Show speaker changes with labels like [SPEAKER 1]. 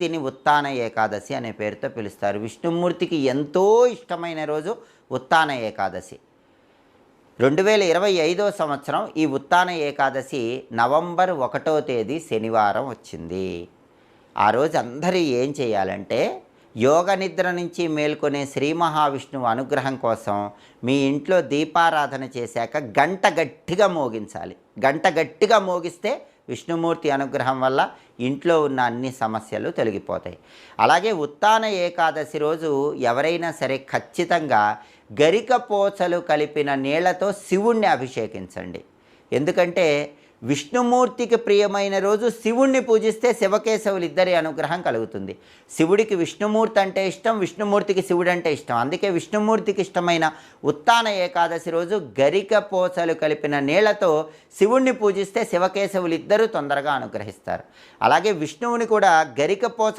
[SPEAKER 1] దీన్ని ఉత్తాన ఏకాదశి అనే పేరుతో పిలుస్తారు. విష్ణుమూర్తికి ఎంతో ఇష్టమైన రోజు ఉత్తాన ఏకాదశి. రెండు వేల ఇరవై ఐదో సంవత్సరం ఈ ఉత్తాన ఏకాదశి నవంబర్ ఒకటో తేదీ శనివారం వచ్చింది. ఆ రోజు అందరూ ఏం చేయాలంటే యోగ నిద్ర నుంచి మేల్కొనే శ్రీ మహావిష్ణువు అనుగ్రహం కోసం మీ ఇంట్లో దీపారాధన చేశాక గంట గట్టిగా మోగించాలి. గంట గట్టిగా మోగిస్తే విష్ణుమూర్తి అనుగ్రహం వల్ల ఇంట్లో ఉన్న అన్ని సమస్యలు తొలగిపోతాయి. అలాగే ఉత్తాన ఏకాదశి రోజు ఎవరైనా సరే ఖచ్చితంగా గరిక పోచలు కలిపిన నీళ్ళతో శివుణ్ణి అభిషేకించండి. ఎందుకంటే విష్ణుమూర్తికి ప్రియమైన రోజు శివుణ్ణి పూజిస్తే శివకేశవులు ఇద్దరి అనుగ్రహం కలుగుతుంది. శివుడికి విష్ణుమూర్తి అంటే ఇష్టం విష్ణుమూర్తికి శివుడు అంటే ఇష్టం. అందుకే విష్ణుమూర్తికి ఇష్టమైన ఉత్తాన ఏకాదశి రోజు గరిక పోసలు కలిపిన నీళ్ళతో శివుణ్ణి పూజిస్తే శివకేశవులు ఇద్దరూ తొందరగా అనుగ్రహిస్తారు. అలాగే విష్ణువుని కూడా గరిక పోస